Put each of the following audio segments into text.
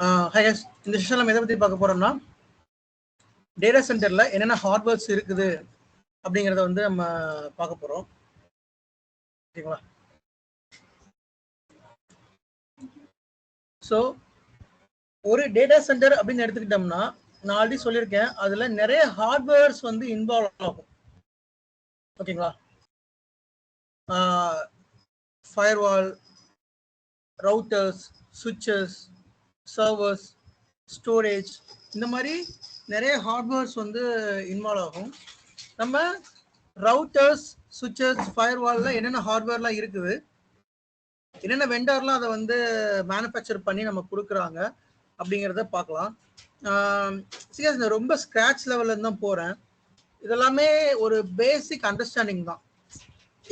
High இந்த session நம்ம எதை பத்தி பார்க்க போறோம்னா டேட்டா சென்டர்ல என்னென்ன ஹார்ட்வேர்ஸ் இருக்குது அப்படிங்கிறத வந்து நம்ம பார்க்க போறோம். ஓகேங்களா? ஸோ ஒரு டேட்டா சென்டர் அப்படின்னு எடுத்துக்கிட்டோம்னா நான் ஆல்ரெடி சொல்லியிருக்கேன். அதுல நிறைய ஹார்ட்வேர்ஸ் வந்து இன்வால்வ் ஆகும். ஓகேங்களா? Firewall routers switches servers storage இந்த மாதிரி நிறைய ஹார்ட்வேர்ஸ் வந்து இன்வால்வ் ஆகும். நம்ம ரவுட்டர்ஸ் சுவிச்சஸ் ஃபயர்வால்ல என்னென்ன ஹார்ட்வேர்லாம் இருக்குது என்னென்ன வெண்டார்லாம் அதை வந்து மேனுஃபேக்சர் பண்ணி நம்ம கொடுக்குறாங்க அப்படிங்கிறத பார்க்கலாம். சீரியஸ் நான் ரொம்ப ஸ்க்ராட்ச் லெவல்ல தான் போகிறேன் இதெல்லாமே ஒரு பேசிக் அண்டர்ஸ்டாண்டிங் தான்.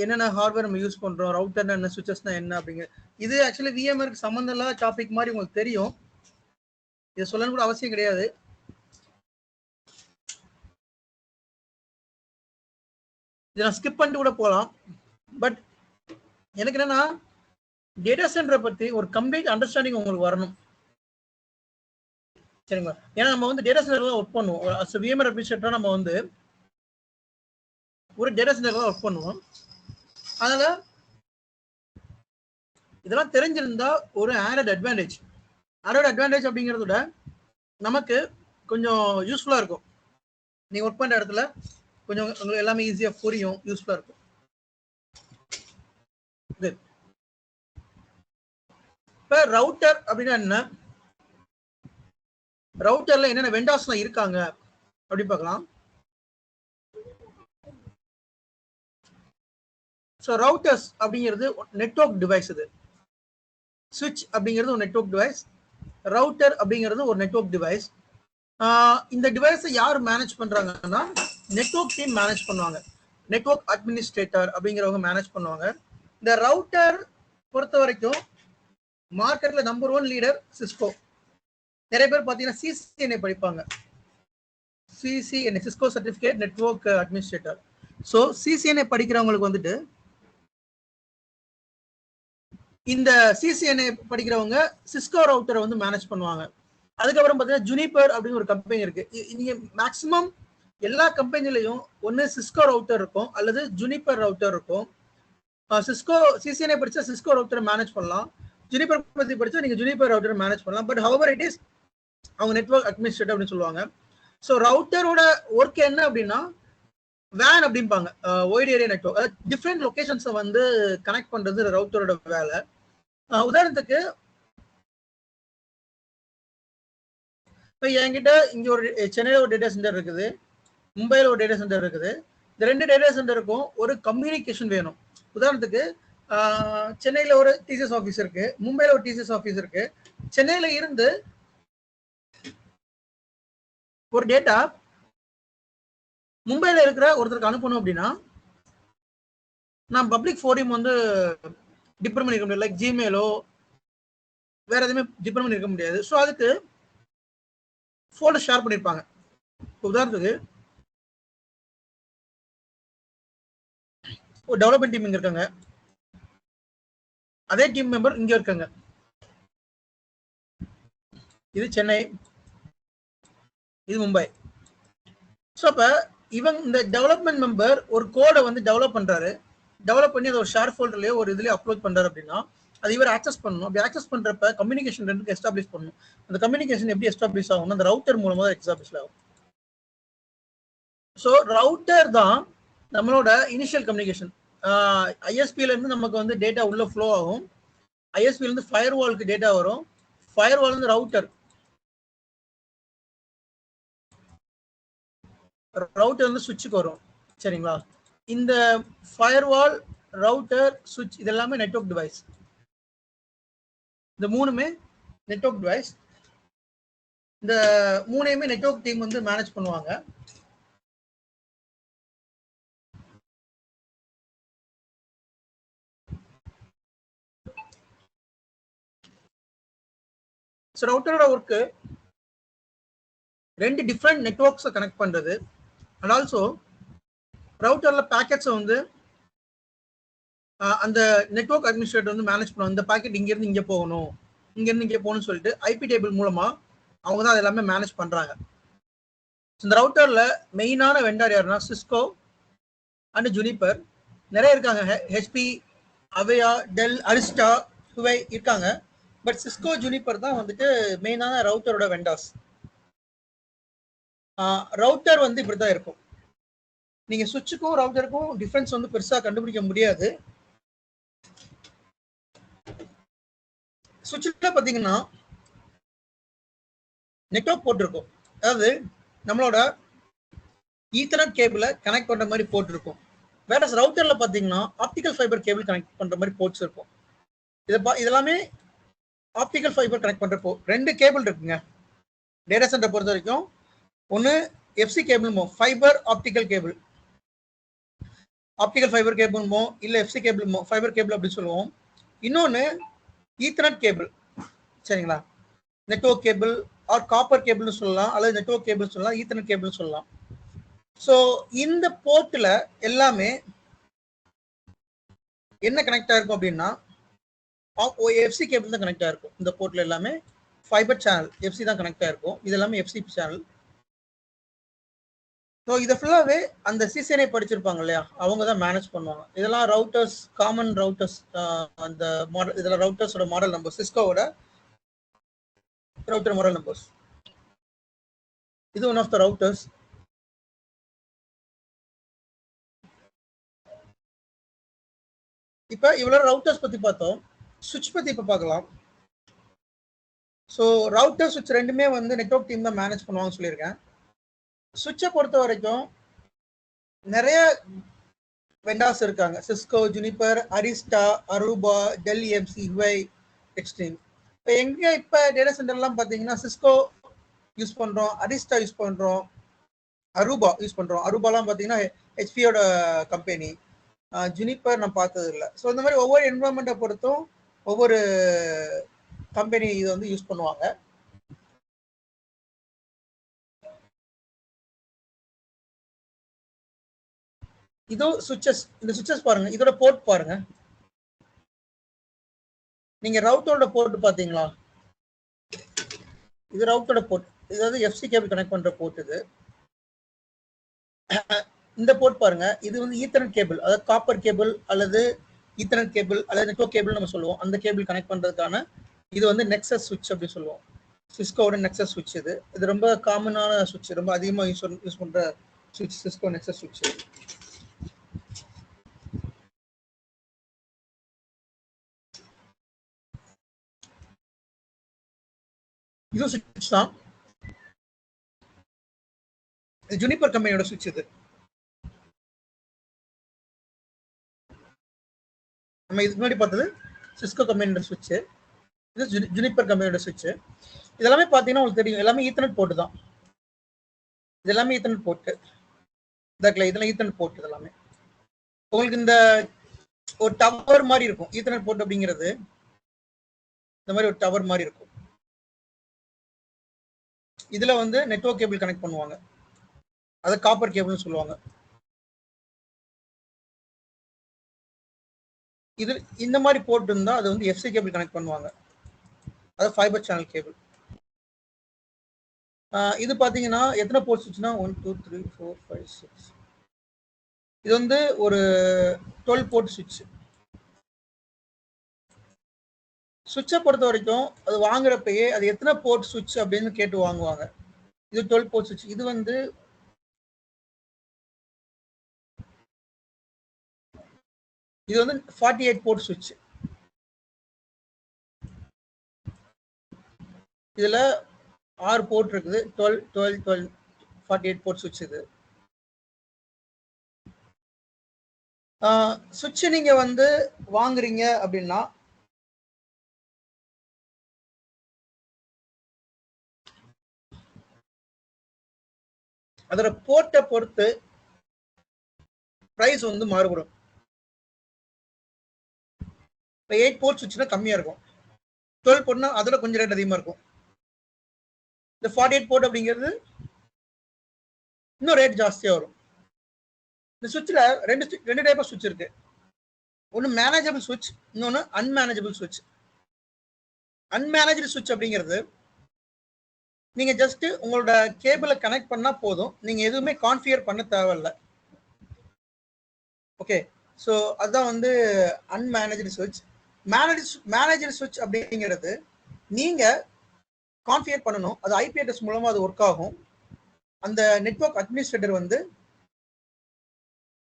என்னென்ன ஹார்ட்வேர் நம்ம யூஸ் பண்ணுறோம் ரவுட்டர்னா என்ன சுவிச்சஸ்னா என்ன அப்படிங்கிற இது ஆக்சுவலி விஎம்ஆருக்கு சம்மந்தம் இல்லாத டாபிக் மாதிரி உங்களுக்கு தெரியும். இதை சொல்லணும் கூட அவசியம் கிடையாது. இதை நான் ஸ்கிப் பண்ணிட்டு கூட போகலாம். பட் எனக்கு என்னன்னா டேட்டா சென்டரை பற்றி ஒரு கம்ப்ளீட் அண்டர்ஸ்டாண்டிங் உங்களுக்கு வரணும். சரிங்களா? ஏன்னா நம்ம வந்து டேட்டா சென்டர்ல ஒர்க் பண்ணுவோம். அஸ் விஎம்ஆர் அட்மினிஸ்ட்ரேட்டராக நம்ம வந்து ஒரு டேட்டா சென்டர்ல ஒர்க் பண்ணுவோம். அதனால இதெல்லாம் தெரிஞ்சிருந்தா ஒரு ஆடட் அட்வான்டேஜ் அதோட அட்வான்டேஜ் அப்படிங்கிறத விட நமக்கு கொஞ்சம் யூஸ்ஃபுல்லாக இருக்கும். நீங்கள் ஒர்க் பண்ணுற இடத்துல கொஞ்சம் உங்களுக்கு எல்லாமே ஈஸியாக புரியும் யூஸ்ஃபுல்லாக இருக்கும். இப்போ ரவுட்டர் அப்படின்னா என்ன? ரவுட்டர்ல என்னென்ன வெண்டாஸ்லாம் இருக்காங்க? அப்படின்னு பார்க்கலாம். ஸோ ரவுட்டர்ஸ் அப்படிங்கிறது நெட்ஒர்க் டிவைஸ் இது. சுவிட்ச் அப்படிங்கிறது ஒரு நெட்ஒர்க் டிவைஸ் ரவுட்டர் அப்படிங்கிறது ஒரு நெட்ஒர்க் டிவைஸ் இந்த டிவைஸை யார் மேனேஜ் பண்றாங்கன்னா நெட்ஒர்க் டீம் மேனேஜ் பண்ணுவாங்க. நெட்ஒர்க் அட்மினிஸ்ட்ரேட்டர் அப்படிங்கிறவங்க மேனேஜ் பண்ணுவாங்க. இந்த ரவுட்டர் பொறுத்த வரைக்கும் மார்க்கெட்ல நம்பர் ஒன் லீடர் சிஸ்கோ நிறைய பேர் பார்த்தீங்கன்னா சிசிஎன்ஐ படிப்பாங்க. CCNA Cisco certificate network administrator so CCNA படிக்கிறவங்களுக்கு வந்துட்டு இந்த சிசிஎன்ஏ படிக்கிறவங்க சிஸ்கோ ரவுட்டரை வந்து மேனேஜ் பண்ணுவாங்க. அதுக்கப்புறம் பார்த்தீங்கன்னா ஜுனிபர் அப்படின்னு ஒரு கம்பெனி இருக்கு. நீங்க மேக்சிமம் எல்லா கம்பெனிலையும் ஒன்று சிஸ்கோ ரவுட்டர் இருக்கும் அல்லது ஜுனிபர் ரவுட்டர் இருக்கும். சிஸ்கோ சிசிஎன்ஏ படிச்சா சிஸ்கோ ரவுட்டரை மேனேஜ் பண்ணலாம். ஜுனிபர் பத்தி படிச்சா நீங்க ஜுனிபர் ரவுட்டரை மேனேஜ் பண்ணலாம். பட் ஹவர் இட் இஸ் அவங்க நெட்ஒர்க் அட்மினிஸ்ட்ரேட்டர் அப்படின்னு சொல்லுவாங்க. ஸோ ரவுட்டரோட ஒர்க் என்ன அப்படின்னா வேன் அப்படிம்பாங்க. ஒய்டு ஏரியா நெட்ஒர்க் டிஃப்ரெண்ட் லொக்கேஷன்ஸை வந்து கனெக்ட் பண்றது ரவுத்தரோட வேலை. உதாரணத்துக்கு இப்போ என்கிட்ட இங்கே ஒரு சென்னையில் ஒரு டேட்டா சென்டர் இருக்குது. மும்பையில் ஒரு டேட்டா சென்டர் இருக்குது. இந்த ரெண்டு டேட்டா சென்டருக்கும் ஒரு கம்யூனிகேஷன் வேணும். உதாரணத்துக்கு சென்னையில் ஒரு டிசிஎஸ் ஆஃபீஸ் இருக்கு. மும்பையில் ஒரு டிசிஎஸ் ஆஃபீஸ் இருக்கு. சென்னையில் இருந்து ஒரு டேட்டா மும்பையில் இருக்கிற ஒருத்தருக்கு அனுப்பணும் அப்படின்னா நான் பப்ளிக் ஃபோரியம் வந்து டிபெண்ட் பண்ணிருக்க முடியாது. லைக் ஜிமெயிலோ வேற எதுவுமே டிபெண்ட் பண்ணிருக்க முடியாது. ஸோ அதுக்கு ஃபோல்டர் ஷேர் பண்ணியிருப்பாங்க உதாரணத்துக்கு ஒரு டெவலப்மெண்ட் டீம் இங்க இருக்காங்க. அதே டீம் மெம்பர் இங்க இருக்காங்க. இது சென்னை இது மும்பை. ஸோ அப்போ இவங்க இந்த டெவலப்மெண்ட் மெம்பர் ஒரு கோடை வந்து டெவலப் பண்றாரு. டெவலப் பண்ணி அதை ஒரு ஷேர் ஃபோல்டர்லயோ ஒரு இதுலயோ அப்லோட் பண்றாரு அப்படின்னா அது இவர் ஆக்சஸ் பண்ணணும். அப்படி ஆக்சஸ் பண்றப்ப கம்யூனிகேஷன் ரெண்டுக்கு எஸ்டாப்ளிஷ் பண்ணணும். அந்த கம்யூனிகேஷன் எப்படி எஸ்டாப்ளிஷ் ஆகும் அந்த ரவுட்டர் மூலமா தான் எஸ்டாப்ளிஷ் ஆகும். ஸோ ரவுட்டர் தான் நம்மளோட இனிஷியல் கம்யூனிகேஷன் ஐஎஸ்பில இருந்து நமக்கு வந்து டேட்டா உள்ள ஃப்ளோ ஆகும். ஐஎஸ்பில இருந்து ஃபயர் வால்க்கு டேட்டா வரும். ஃபயர் வால் வந்து ரவுட்டர் ரவுட்டர் வந்து சுவிட்சுக்கு வரும். சரிங்களா? இந்த ஃபயர்வால் ரவுட்டர் சுவிட்ச் இது எல்லாமே நெட்ஒர்க் டிவைஸ் இந்த மூணுமே நெட்ஒர்க் டிவைஸ் இந்த மூணையுமே நெட்ஒர்க் டீம் வந்து மேனேஜ் பண்ணுவாங்க. ஸோ ரவுட்டரோட ஒர்க்கு ரெண்டு டிஃப்ரெண்ட் நெட்ஒர்க்ஸை கனெக்ட் பண்ணுறது அண்ட் ஆல்சோ ரவுட்டரில் பேக்கெட்ஸை வந்து அந்த நெட்ஒர்க் அட்மினிஸ்ட்ரேட்டர் வந்து மேனேஜ் பண்ணுவோம் இந்த பாக்கெட் இங்கேருந்து இங்கே போகணும் இங்கேருந்து இங்கே போகணும்னு சொல்லிட்டு ஐபி டேபிள் மூலமாக அவங்க தான் அது எல்லாமே மேனேஜ் பண்ணுறாங்க இந்த ரவுட்டரில் மெயினான வெண்டார் யாருன்னா சிஸ்கோ அண்ட் ஜுனிப்பர் நிறைய இருக்காங்க. ஹெச்பி அவையா டெல் அரிஸ்டா ஹுவை இருக்காங்க. பட் சிஸ்கோ ஜுனிப்பர் தான் வந்துட்டு மெயினான ரவுட்டரோட வெண்டார்ஸ் ரவுட்டர் வந்து இப்படி தான் இருக்கும். நீங்கள் சுவிட்சுக்கும் ரவுட்டருக்கும் டிஃப்ரென்ஸ் வந்து பெருசாக கண்டுபிடிக்க முடியாது. சுவிட்சில் பார்த்தீங்கன்னா நெட்ஒர்க் போட்டிருக்கும் அதாவது நம்மளோட ஈத்தர்நெட் கேபிளை கனெக்ட் பண்ணுற மாதிரி போட்டிருக்கும் வேற ரவுட்டரில் பார்த்தீங்கன்னா ஆப்டிக்கல் ஃபைபர் கேபிள் கனெக்ட் பண்ணுற மாதிரி போர்ட்ஸ் இருக்கும். இதை பா இதெல்லாமே ஆப்டிக்கல் ஃபைபர் கனெக்ட் பண்ணுறப்போ ரெண்டு கேபிள் இருக்குங்க. டேட்டா சென்டர் பொறுத்த வரைக்கும் ஒன்று எஃப்சி கேபிள் மோ fibre optical cable optical fibre cable மோ இல்லை எஃப்சி கேபிள் மோ ஃபைபர் கேபிள் அப்படின்னு சொல்லுவோம். இன்னொன்று ஈத்தர்நெட் கேபிள் சரிங்களா? நெட்ஒர்க் கேபிள் ஆர் காப்பர் கேபிள்னு சொல்லலாம். அல்லது நெட்ஒர்க் கேபிள் சொல்லலாம் ஈத்தர்நெட் கேபிள்னு சொல்லலாம். ஸோ இந்த போர்ட்டில் எல்லாமே என்ன கனெக்ட் ஆயிருக்கும் அப்படின்னா எஃப்சி கேபிள் தான் கனெக்ட் ஆயிருக்கும். இந்த போர்ட்டில் எல்லாமே ஃபைபர் சேனல் எஃப்சி தான் கனெக்ட் ஆயிருக்கும். இது எல்லாமே எஃப்சி சேனல் ஸோ இதை ஃபுல்லாகவே அந்த சிசிஎன்ஐ படிச்சிருப்பாங்க இல்லையா? அவங்க தான் மேனேஜ் பண்ணுவாங்க. இதெல்லாம் ரவுட்டர்ஸ் காமன் ரவுட்டர்ஸ் அந்த மாடல் இதெல்லாம் ரவுட்டர்ஸோட மாடல் நம்பர் சிஸ்கோவோட ரவுட்டர் மாடல் நம்பர்ஸ் இது ஒன் ஆஃப் த ரவுட்டர்ஸ் இப்போ இவ்வளோ ரவுட்டர்ஸ் பற்றி பார்த்தோம். சுவிட்ச் பற்றி இப்போ பார்க்கலாம். ஸோ ரவுட்டர் சுவிட்ச் ரெண்டுமே வந்து நெட்ஒர்க் டீம் தான் மேனேஜ் பண்ணுவாங்கன்னு சொல்லியிருக்கேன். சுவிட்சை பொறுத்த வரைக்கும் நிறைய வெண்டாஸ் இருக்காங்க. Cisco Juniper Arista Aruba Dell EMC Huawei Extreme இப்போ எங்கே இப்போ டேட்டா சென்டர்லாம் பார்த்தீங்கன்னா சிஸ்கோ யூஸ் பண்ணுறோம் அரிஸ்டா யூஸ் பண்ணுறோம் அரூபா யூஸ் பண்ணுறோம் அரூபாலாம் பார்த்தீங்கன்னா ஹெச்பியோட கம்பெனி ஜுனிப்பர் நான் பார்த்தது இல்லை ஸோ இந்த மாதிரி ஒவ்வொரு என்வரான்மெண்ட்டை பொறுத்தும் ஒவ்வொரு கம்பெனி இதை வந்து யூஸ் பண்ணுவாங்க. இதோ சுவிச்சஸ் இந்த சுவிச்சஸ் பாருங்க இதோட போர்ட் பாருங்க. நீங்க ரவுட்டோட போர்ட் பாத்தீங்களா? இது ரவுட்டோட போர்ட் இது வந்து எஃப்சி கேபிள் கனெக்ட் பண்ற போர்ட் இது. இந்த போர்ட் பாருங்க இது வந்து ஈத்தர்நெட் கேபிள் அதாவது காப்பர் கேபிள் அல்லது ஈத்தர்நெட் கேபிள் அல்லது நெட்வொர்க் கேபிள் நம்ம சொல்லுவோம். அந்த கேபிள் கனெக்ட் பண்றதுக்கான இது வந்து நெக்ஸஸ் சுவிட்ச் அப்படின்னு சொல்லுவோம். சிஸ்கோட நெக்ஸஸ் சுவிட்ச் இது. இது ரொம்ப காமனான சுவிட்ச் ரொம்ப அதிகமாக யூஸ் யூஸ் பண்ற சுவிட்ச் சிஸ்கோ நெக்ஸஸ் சுவிட்ச் இது சுவிட்ச் தான். ஜுனிப்பர் கம்பெனியோட சுவிட்ச் இது. நம்ம இதுக்கு முன்னாடி பார்த்தது சிஸ்கோ கம்பெனியோட சுவிட்ச் இது ஜுனிப்பர் கம்பெனியோட சுவிட்ச் இதெல்லாமே பார்த்தீங்கன்னா உங்களுக்கு தெரியும். எல்லாமே ஈத்தர்நெட் போட்டு தான். இது எல்லாமே ஈத்தர்நெட் போட்டு இதாக்கல இதெல்லாம் ஈத்தர்நெட் போட்டு இதெல்லாமே. உங்களுக்கு இந்த ஒரு டவர் மாதிரி இருக்கும். ஈத்தர்நெட் போட்டு அப்படிங்கிறது. இந்த மாதிரி ஒரு டவர் மாதிரி இருக்கும். இதில் வந்து நெட்ஒர்க் கேபிள் கனெக்ட் பண்ணுவாங்க. அதை காப்பர் கேபிள்னு சொல்லுவாங்க. இது இந்த மாதிரி போர்ட் இருந்தால் அது வந்து எஃப்சி கேபிள் கனெக்ட் பண்ணுவாங்க. அது ஃபைபர் சேனல் கேபிள் இது பார்த்தீங்கன்னா எத்தனை போர்ட்ஸ் வச்சுன்னா one two three four five six இது வந்து ஒரு டுவெல் போர்ட் சுவிட்ச் சுவிட்சை பொறுத்த வரைக்கும் அது வாங்குறப்பயே அது எத்தனை போர்ட் சுவிட்ச் அப்படின்னு கேட்டு வாங்குவாங்க. இது டுவெல் போர்ட் சுவிட்ச். இது வந்து இது வந்து ஃபார்ட்டி எயிட் போர்ட் சுவிட்ச். இதில் ஆறு போர்ட் இருக்குது. Twelve twelve twelve forty eight port சுவிட்ச் இது. சுவிட்ச் நீங்கள் வந்து வாங்குறீங்க அப்படின்னா அதோட போட்டை பொறுத்து பிரைஸ் வந்து மாறுபடும். இப்போ எயிட் போர்ட்ஸ் சுவிட்ச்னா கம்மியாக இருக்கும். டுவெல் போர்ட்னா அதில் கொஞ்சம் ரேட் அதிகமா இருக்கும். இந்த ஃபார்ட்டி எயிட் போர்ட் அப்படிங்கிறது இன்னும் ரேட் ஜாஸ்தியா வரும். இந்த சுவிட்சில் ரெண்டு ரெண்டு டைப் ஆஃப் சுவிட்ச் இருக்கு. ஒன்று மேனேஜபிள் சுவிட்ச் இன்னொன்று அன்மேனேஜபிள் சுவிட்ச் அன்மேனேஜபிள் சுவிட்ச் அப்படிங்கிறது நீங்க ஜஸ்ட் உங்களோட கேபிளை கனெக்ட் பண்ணா போதும். நீங்க எதுவுமே கான்ஃபிகர் பண்ண தேவையில்ல. ஓகே ஸோ அதுதான் வந்து அன்மேனேஜ்டு சுவிட்ச் மேனேஜ் மேனேஜர் சுவிட்ச் அப்படிங்கிறது நீங்க கான்ஃபிகர் பண்ணணும். அது ஐபி அட்ரஸ் மூலமா அது ஒர்க் ஆகும். அந்த நெட்வொர்க் அட்மினிஸ்ட்ரேட்டர் வந்து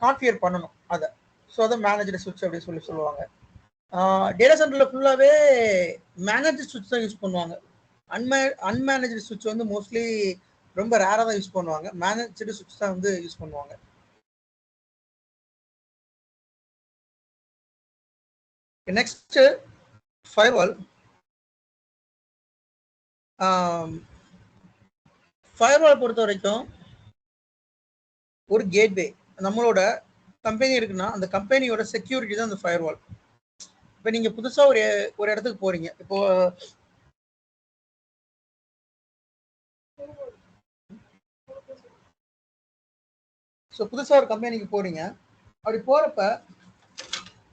கான்ஃபிகர் பண்ணணும் அதை. ஸோ அதை மேனேஜர் சுவிட்ச் அப்படின்னு சொல்லி சொல்லுவாங்க. டேட்டா சென்டரில் ஃபுல்லாகவே மேனேஜர் சுவிட்ச் தான் யூஸ் பண்ணுவாங்க. அன்மே அன்மேனேஜ்டு சுவிட்ச் வந்து மோஸ்ட்லி ரொம்ப ரேராக தான் யூஸ் பண்ணுவாங்க. மேனேஜ்டு சுவிட்ச் தான் வந்து யூஸ் பண்ணுவாங்க. நெக்ஸ்ட் ஃபயர்வால் ஃபயர்வால் பொறுத்த வரைக்கும் ஒரு கேட்வே நம்மளோட கம்பெனி இருக்குன்னா அந்த கம்பெனியோட செக்யூரிட்டி தான் அந்த ஃபயர்வால் இப்போ நீங்க புதுசாக ஒரு ஒரு இடத்துக்கு போறீங்க. இப்போ ஸோ புதுசாக ஒரு கம்பெனிக்கு போறீங்க. அப்படி போறப்ப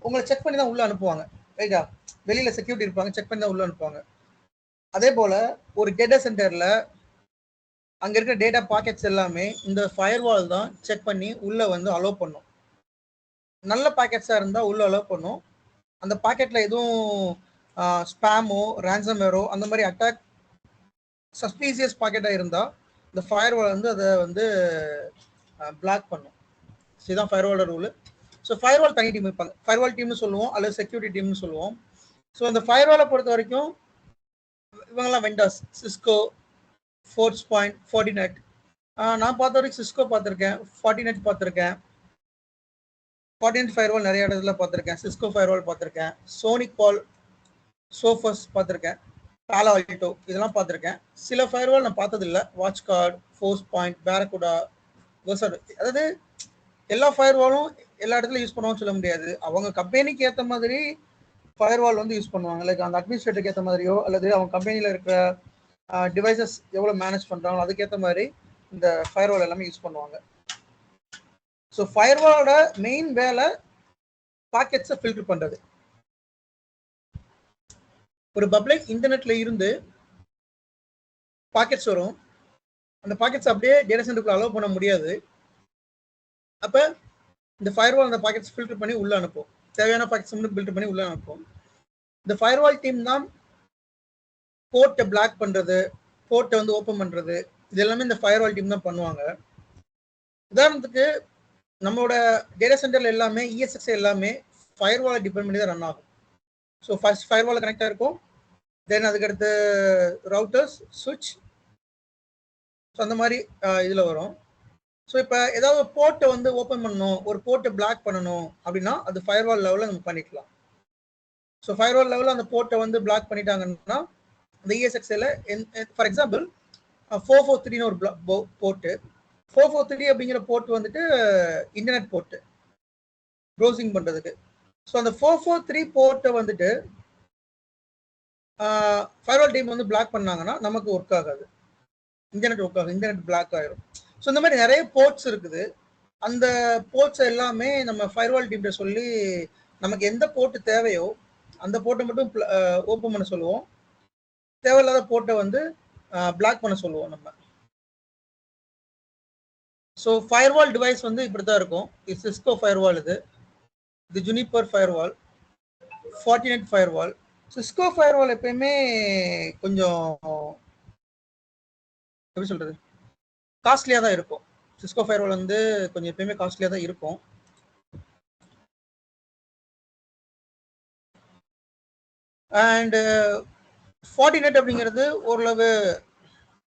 உங்களை செக் பண்ணி தான் உள்ள அனுப்புவாங்க. ரைட்டா வெளியில செக்யூரிட்டி இருப்பாங்க செக் பண்ணி தான் உள்ள அனுப்புவாங்க. அதே போல ஒரு டேட்டா சென்டர்ல அங்க இருக்கிற டேட்டா பாக்கெட்ஸ் எல்லாமே இந்த ஃபயர்வால் தான் செக் பண்ணி உள்ள வந்து அலோவ் பண்ணும். நல்ல பாக்கெட்ஸா இருந்தா உள்ள அலோவ் பண்ணும். அந்த பாக்கெட்ல எதுவும் ஸ்பேமோ ரேன்சம்வேரோ அந்த மாதிரி அட்டாக் சஸ்பீசியஸ் பாக்கெட்டாக இருந்தால் இந்த ஃபயர்வால் வந்து அதை வந்து பிளாக் பண்ணும். இதுதான் ஃபயர்வாலோட ரூல் ஸோ ஃபயர்வால் தனி டீம் இருப்பாங்க. ஃபயர்வால் டீம்னு சொல்லுவோம் அல்லது செக்யூரிட்டி டீம்னு சொல்லுவோம். ஸோ அந்த ஃபயர்வாலை பொறுத்த வரைக்கும் இவங்கெல்லாம் vendors Cisco Forcepoint Fortinet நான் பார்த்த வரைக்கும் சிஸ்கோ பார்த்துருக்கேன் ஃபார்ட்டி நைட் பார்த்துருக்கேன். ஃபார்ட்டிநெட் ஃபயர்வால் நிறைய இடத்துல பார்த்துருக்கேன். சிஸ்கோ ஃபயர்வால் பார்த்துருக்கேன். சோனிக் பால் சோஃபஸ் பார்த்துருக்கேன். டாலா ஆல்டோ இதெல்லாம் பார்த்துருக்கேன். சில ஃபயர்வால் நான் பார்த்ததில்ல. WatchGuard Forcepoint Barracuda அதாவது எல்லா ஃபயர் வாலும் எல்லா இடத்துலையும் யூஸ் பண்ணுவாங்கன்னு சொல்ல முடியாது. அவங்க கம்பெனிக்கு ஏற்ற மாதிரி ஃபயர் வால் வந்து யூஸ் பண்ணுவாங்க. லைக் அந்த அட்மினிஸ்ட்ரேட்டருக்கு ஏற்ற மாதிரியோ அல்லது அவங்க கம்பெனியில் இருக்கிற டிவைசஸ் எவ்வளோ மேனேஜ் பண்ணுறாங்களோ அதுக்கேற்ற மாதிரி இந்த ஃபயர் வால் எல்லாமே யூஸ் பண்ணுவாங்க. ஸோ ஃபயர் வாலோட மெயின் வேலை பாக்கெட்ஸை ஃபில்டர் பண்ணுறது ஒரு பப்ளிக் இன்டர்நெட்ல இருந்து பாக்கெட்ஸ் வரும். அந்த பாக்கெட்ஸ் அப்படியே டேட்டா சென்டருக்குள்ள அலோவ் பண்ண முடியாது. அப்ப இந்த ஃபயர்வால் அந்த பாக்கெட்ஸ் ஃபில்டர் பண்ணி உள்ள அனுப்பும் தேவையான பாக்கெட்ஸ் மட்டும் ஃபில்டர் பண்ணி உள்ள அனுப்பும் இந்த ஃபயர்வால் டீம் தான் போர்ட்டை பிளாக் பண்றது போர்ட்டை வந்து ஓப்பன் பண்றது இது எல்லாமே இந்த ஃபயர்வால் டீம் தான் பண்ணுவாங்க. உதாரணத்துக்கு நம்மளோட டேட்டா சென்டர்ல எல்லாமே இஎஸ்எஸ் எல்லாமே ஃபயர்வாலை டிபெண்ட் பண்ணி தான் ரன் ஆகும். ஸோ ஃபர்ஸ்ட் ஃபயர்வால் கனெக்டாக இருக்கும். தென் அதுக்கடுத்து ரவுட்டர்ஸ் சுவிட்ச் ஸோ அந்த மாதிரி இதில் வரும். ஸோ இப்போ ஏதாவது போர்ட்டை வந்து ஓப்பன் பண்ணணும் ஒரு போர்ட்டை பிளாக் பண்ணணும் அப்படின்னா அது ஃபயர்வால் லெவலில் நம்ம பண்ணிக்கலாம். ஸோ ஃபயர்வால் லெவலில் அந்த போர்ட்டை வந்து பிளாக் பண்ணிட்டாங்கன்னா இந்த இஎஸ்எக்ஸில் ஃபார் எக்ஸாம்பிள் ஃபோர் ஃபோர் த்ரீன்னு ஒரு போர்ட்டு. ஃபோர் ஃபோர் த்ரீ அப்படிங்கிற போர்ட் வந்துட்டு இன்டர்நெட் போர்ட்டு. ப்ரௌசிங் பண்ணுறதுக்கு ஸோ அந்த ஃபோர் ஃபோர் த்ரீ போர்ட்டை வந்துட்டு ஃபயர்வால் டீம் வந்து பிளாக் பண்ணாங்கன்னா நமக்கு ஒர்க் ஆகாது. இன்டர்நெட் ஒர்க் ஆகும் இன்டர்நெட் பிளாக் ஆயிரும். ஸோ இந்த மாதிரி நிறைய போர்ட்ஸ் இருக்குது. அந்த போர்ட்ஸ் எல்லாமே நம்ம ஃபயர்வால் டீம்கிட்ட சொல்லி நமக்கு எந்த போர்ட்டு தேவையோ அந்த போர்ட்டை மட்டும் ஓப்பன் பண்ண சொல்லுவோம். தேவையில்லாத போர்ட்டை வந்து பிளாக் பண்ண சொல்லுவோம் நம்ம. ஸோ ஃபயர்வால் டிவைஸ் வந்து இப்படி தான் இருக்கும். இது சிஸ்கோ ஃபயர்வால் இது. இது Juniper firewall Fortinet firewall Cisco firewall எப்பயுமே கொஞ்சம் எப்படி சொல்றது? காஸ்ட்லியாக தான் இருக்கும். சிஸ்கோ ஃபயர்வால் வந்து கொஞ்சம் எப்பயுமே காஸ்ட்லியாக தான் இருக்கும். அண்டு ஃபார்ட்டி நைட் அப்படிங்கிறது ஓரளவு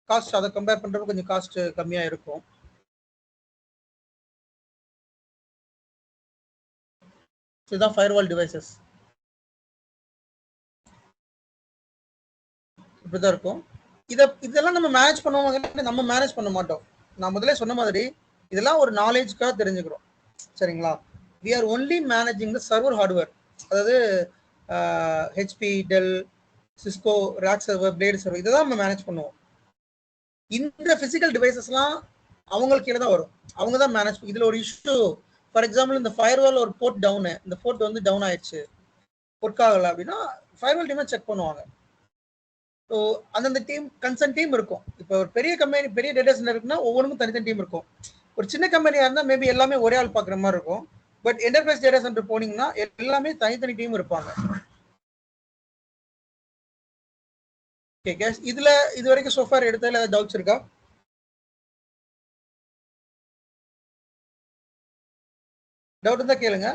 காஸ்ட் அதை கம்பேர் பண்ணுறப்ப கொஞ்சம் காஸ்ட் கம்மியாக இருக்கும். இதுதான் ஃபயர்வால் டிவைசஸ் இப்படி தான் இருக்கும். இதை இதெல்லாம் நம்ம மேனேஜ் பண்ணுவோம் நம்ம மேனேஜ் பண்ண மாட்டோம். நான் முதல்ல சொன்ன மாதிரி இதெல்லாம் ஒரு நாலேஜ்க்காக தெரிஞ்சுக்கிறோம். சரிங்களா? We are only managing the server hardware அதாவது HP Dell Cisco rack server blade server இதை தான் நம்ம மேனேஜ் பண்ணுவோம். இந்த ஃபிசிக்கல் டிவைசஸ்லாம் அவங்களுக்கு கீழே தான் வரும். அவங்க தான் மேனேஜ் இதில் ஒரு இஷ்யூ ஃபார் எக்ஸாம்பிள் இந்த ஃபயர்வால் ஒரு போர்ட் டவுனு இந்த போர்ட் வந்து டவுன் ஆயிடுச்சு. ஒர்க் ஆகலை அப்படின்னா ஃபயர்வால் டீமாக செக் பண்ணுவாங்க. ஸோ அந்தந்த டீம் கன்சர்ன் டீம் இருக்கும். இப்போ ஒரு பெரிய கம்பெனி பெரிய டேட்டா சென்டர் இருக்குன்னா ஒவ்வொன்றுக்கும் தனித்தனி டீம் இருக்கும். ஒரு சின்ன கம்பெனியாக இருந்தால் மேபி எல்லாமே ஒரே ஆள் பார்க்குற மாதிரி இருக்கும். பட் என்டர்பிரைஸ் டேட்டா சென்டர் போனீங்கன்னா எல்லாமே தனித்தனி டீம் இருப்பாங்க. ஓகே கேஸ் இதுல இது வரைக்கும் சோஃபார் எடுத்தால் ஏதாவது டவுட்ஸ் இருக்கா? டவுட் இருந்தா கேளுங்க.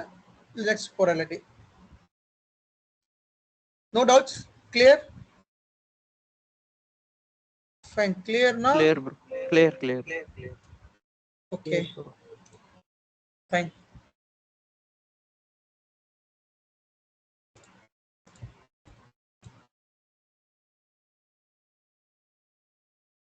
லெட்ஸ் போற இல்லாட்டி. No doubts clear fine. Clear now? Clear, bro. Clear, clear. clear, clear. Okay. Clear, Fine.